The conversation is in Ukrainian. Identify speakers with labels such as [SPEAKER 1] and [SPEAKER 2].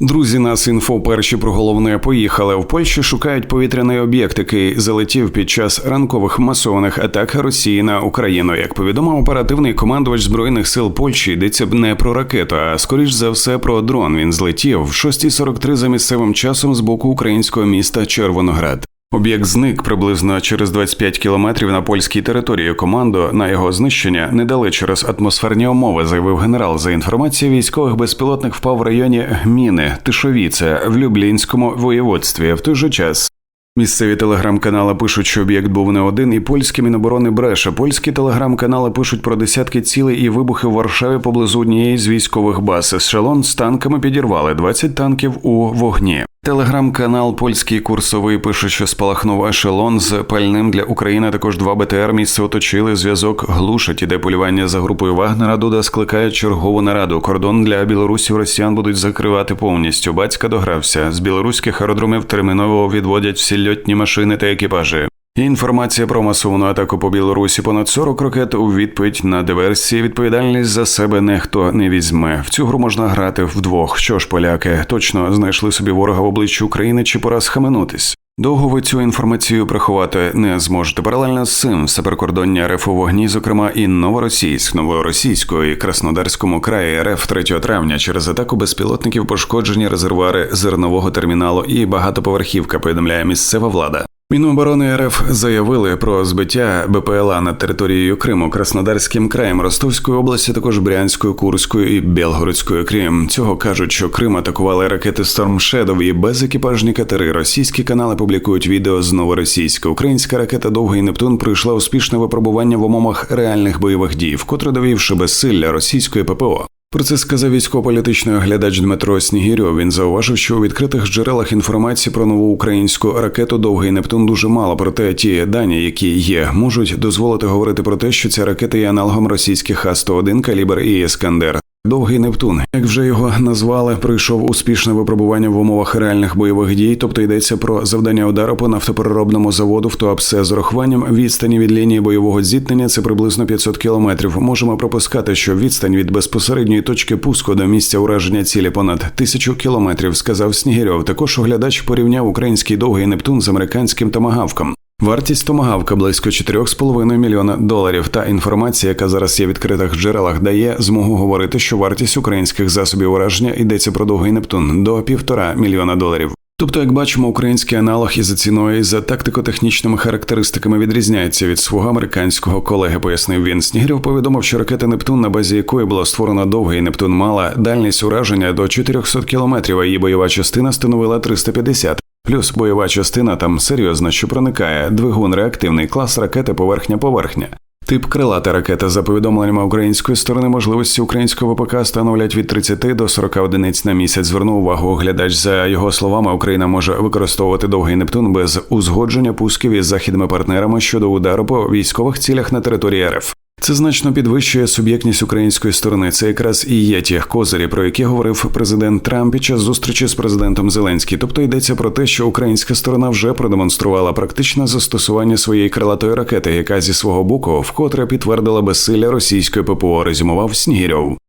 [SPEAKER 1] Друзі, нас інфо перші про головне поїхали. В Польщі шукають повітряний об'єкт, який залетів під час ранкових масованих атак Росії на Україну. Як повідомив оперативний командувач збройних сил Польщі, йдеться б не про ракету, а скоріш за все про дрон. Він злетів в 6.43 за місцевим часом з боку українського міста Червоноград. Об'єкт зник приблизно через 25 кілометрів на польській території. Команду на його знищення не дали через атмосферні умови, заявив генерал. За інформацією військових безпілотник впав в районі Гміни Тишовіце в Люблінському воєводстві. В той же час Місцеві телеграм-канали пишуть, що об'єкт був не один, і польські міноборони бреше. Польські телеграм-канали пишуть про десятки цілей і вибухи в Варшаві поблизу однієї з військових баз. Ешелон з танками підірвали 20 танків у вогні. Телеграм-канал Польський курсовий пише, що спалахнув ешелон з пальним для України. Також два БТР місце оточили. Зв'язок глушать іде полювання за групою Вагнера. Дуда скликає чергову нараду. Кордон для білорусів росіян будуть закривати повністю. Батька догрався з білоруських аеродромів терміново відводять всі льотні машини та екіпажі. Інформація про масовну атаку по Білорусі понад 40 ракет у відповідь на диверсії. Відповідальність за себе ніхто не візьме. В цю гру можна грати вдвох. Що ж, поляки точно знайшли собі ворога в обличчі України чи пора схаменутись? Довго ви цю інформацію приховати не зможете. Паралельно з цим все прикордоння РФ у вогні, зокрема і новоросійськ, новоросійської і Краснодарському краї РФ 3 травня через атаку безпілотників пошкоджені резервуари зернового терміналу і багатоповерхівка. Повідомляє місцева влада. Міноборони РФ заявили про збиття БПЛА над територією Криму, Краснодарським краєм, Ростовської області, також Брянською, Курською і Белгородською. Крім цього кажуть, що Крим атакували ракети Storm Shadow і безекіпажні катери. Російські канали публікують відео з новоросійська. Українська ракета Довгий Нептун пройшла успішне випробування в умовах реальних бойових дій, вкотре довівши безсилля російської ППО. Про це сказав військово-політичний оглядач Дмитро Снігірьов. Він зауважив, що у відкритих джерелах інформації про нову українську ракету Довгий Нептун дуже мало. Проте ті дані, які є, можуть дозволити говорити про те, що ця ракета є аналогом російських Х-101 калібр і Іскандер. Довгий Нептун, як вже його назвали, пройшов успішне випробування в умовах реальних бойових дій, тобто йдеться про завдання удару по нафтопереробному заводу в Туапсе з урахуванням відстані від лінії бойового зіткнення це приблизно 500 кілометрів. Можемо пропускати, що відстань від безпосередньої точки пуску до місця ураження цілі понад тисячу кілометрів, сказав Снігірьов. Також оглядач порівняв український довгий Нептун з американським томагавком. Вартість томагавка близько 4,5 мільйона доларів. Та інформація, яка зараз є в відкритих джерелах, дає змогу говорити, що вартість українських засобів ураження йдеться про довгий Нептун до півтора мільйона доларів. Тобто, як бачимо, український аналог і за ціною і за тактико-технічними характеристиками відрізняється від свого американського колеги. Пояснив він. Снігирів повідомив, що ракета Нептун, на базі якої було створено довгий Нептун, мала дальність ураження до 400 кілометрів, а її бойова частина становила 350. Плюс бойова частина там серйозна, що проникає двигун реактивний клас ракети поверхня-поверхня. Тип крилата ракета за повідомленнями української сторони можливості українського ВПК становлять від 30 до 40 одиниць на місяць. Звернув увагу оглядач. За його словами, Україна може використовувати довгий Нептун без узгодження пусків із західними партнерами щодо удару по військових цілях на території РФ. Це значно підвищує суб'єктність української сторони. Це якраз і є ті козирі, про які говорив президент Трамп під час зустрічі з президентом Зеленський. Тобто йдеться про те, що українська сторона вже продемонструвала практичне застосування своєї крилатої ракети, яка зі свого боку вкотре підтвердила безсилля російської ППО. Резюмував Снігірьов.